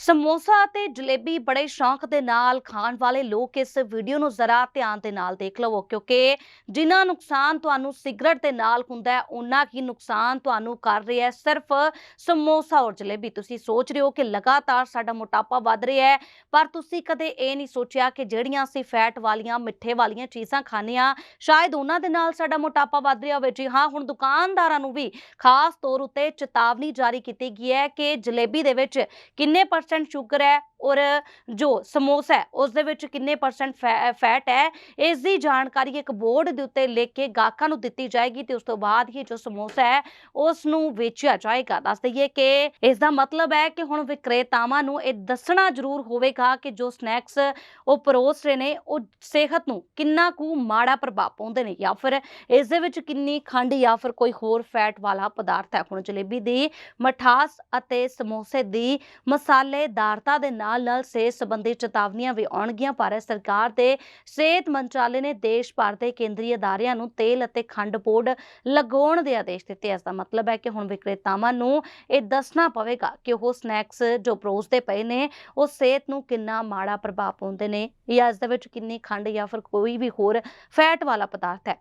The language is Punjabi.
ਸਮੋਸਾ ਅਤੇ ਜਲੇਬੀ ਬੜੇ ਸ਼ੌਂਕ ਦੇ ਨਾਲ ਖਾਣ ਵਾਲੇ ਲੋਕ ਇਸ ਵੀਡੀਓ ਨੂੰ ਜ਼ਰਾ ਧਿਆਨ ਦੇ ਨਾਲ ਦੇਖ ਲਵੋ, ਕਿਉਂਕਿ ਜਿੰਨਾ ਨੁਕਸਾਨ ਤੁਹਾਨੂੰ ਸਿਗਰਟ ਦੇ ਨਾਲ ਹੁੰਦਾ ਹੈ ਉਨਾ ਹੀ ਨੁਕਸਾਨ ਤੁਹਾਨੂੰ ਕਰ ਰਿਹਾ ਹੈ। ਸਿਰਫ ਸਮੋਸਾ ਔਰ ਜਲੇਬੀ, ਤੁਸੀਂ ਸੋਚ ਰਹੇ ਹੋ ਕਿ ਲਗਾਤਾਰ ਸਾਡਾ ਮੋਟਾਪਾ ਵੱਧ ਰਿਹਾ ਹੈ, ਪਰ ਤੁਸੀਂ ਕਦੇ ਇਹ ਨਹੀਂ ਸੋਚਿਆ ਕਿ ਜਿਹੜੀਆਂ ਅਸੀਂ ਫੈਟ ਵਾਲੀਆਂ, ਮਿੱਠੇ ਵਾਲੀਆਂ ਚੀਜ਼ਾਂ ਖਾਂਦੇ ਹਾਂ, ਸ਼ਾਇਦ ਉਹਨਾਂ ਦੇ ਨਾਲ ਸਾਡਾ ਮੋਟਾਪਾ ਵੱਧ ਰਿਹਾ ਹੋਵੇ। ਜੀ ਹਾਂ, ਹੁਣ ਦੁਕਾਨਦਾਰਾਂ ਨੂੰ ਵੀ ਖਾਸ ਤੌਰ ਉੱਤੇ ਚੇਤਾਵਨੀ ਜਾਰੀ ਕੀਤੀ ਗਈ ਹੈ ਕਿ ਜਲੇਬੀ ਦੇ ਵਿੱਚ ਕਿੰਨੇ ਪਰਸੈਂਟ ਸ਼ੂਗਰ ਹੈ। ਔਰ ਜੋ ਸਮੋਸਾ ਹੈ ਉਸ ਦੇ ਵਿੱਚ ਕਿੰਨੇ ਪਰਸੈਂਟ ਫੈਟ ਹੈ ਇਸ ਦੀ ਜਾਣਕਾਰੀ ਇੱਕ ਬੋਰਡ ਦੇ ਉੱਤੇ ਲਿਖ ਕੇ ਗਾਹਕਾਂ ਨੂੰ ਦਿੱਤੀ ਜਾਏਗੀ ਤੇ ਉਸ ਤੋਂ ਬਾਅਦ ਹੀ ਜੋ ਸਮੋਸਾ ਹੈ ਉਸ ਨੂੰ ਵੇਚਿਆ ਜਾਏਗਾ। ਦੱਸ ਦਈਏ ਕਿ ਇਸ ਦਾ ਮਤਲਬ ਹੈ ਕਿ ਹੁਣ ਵਿਕਰੇਤਾਵਾਂ ਨੂੰ ਇਹ ਦੱਸਣਾ ਜ਼ਰੂਰ ਹੋਵੇਗਾ ਕਿ ਜੋ ਸਨੈਕਸ ਉਹ ਪਰੋਸ ਰਹੇ ਨੇ, ਉਹ ਸਿਹਤ ਨੂੰ ਕਿੰਨਾ ਕੁ ਮਾੜਾ ਪ੍ਰਭਾਵ ਪਾਉਂਦੇ ਨੇ ਜਾਂ ਫਿਰ ਇਸ ਦੇ ਵਿੱਚ ਕਿੰਨੀ ਖੰਡ ਜਾਂ ਫਿਰ ਕੋਈ ਹੋਰ ਫੈਟ ਵਾਲਾ ਪਦਾਰਥ ਹੈ। ਹੁਣ ਜਲੇਬੀ ਦੀ ਮਠਾਸ ਅਤੇ ਸਮੋਸੇ ਦੀ ਮਸਾਲੇਦਾਰਤਾ ਦੇ ਨਾਲ ਨਾਲ ਸਿਹਤ ਸੰਬੰਧੀ ਚੇਤਾਵਨੀਆਂ ਵੀ ਆਉਣਗੀਆਂ ਭਾਰਤ ਸਰਕਾਰ ਦੇ ਸਿਹਤ ਮੰਤਰਾਲੇ ਨੇ ਦੇਸ਼ ਭਰ ਦੇ ਕੇਂਦਰੀ ਅਦਾਰਿਆਂ ਨੂੰ ਤੇਲ ਅਤੇ ਖੰਡ ਬੋਰਡ ਲਗਾਉਣ ਦੇ ਆਦੇਸ਼ ਦਿੱਤੇ। ਇਸ ਦਾ ਮਤਲਬ ਹੈ ਕਿ ਹੁਣ ਵਿਕਰੇਤਾਵਾਂ ਨੂੰ ਇਹ ਦੱਸਣਾ ਪਵੇਗਾ ਕਿ ਉਹ ਸਨੈਕਸ ਜੋ ਪਰੋਸਦੇ ਪਏ ਨੇ, ਉਹ ਸਿਹਤ ਨੂੰ ਕਿੰਨਾ ਮਾੜਾ ਪ੍ਰਭਾਵ ਪਾਉਂਦੇ ਨੇ ਜਾਂ ਇਸ ਦੇ ਵਿੱਚ ਕਿੰਨੀ ਖੰਡ ਜਾਂ ਫਿਰ ਕੋਈ ਵੀ ਹੋਰ ਫੈਟ ਵਾਲਾ ਪਦਾਰਥ ਹੈ।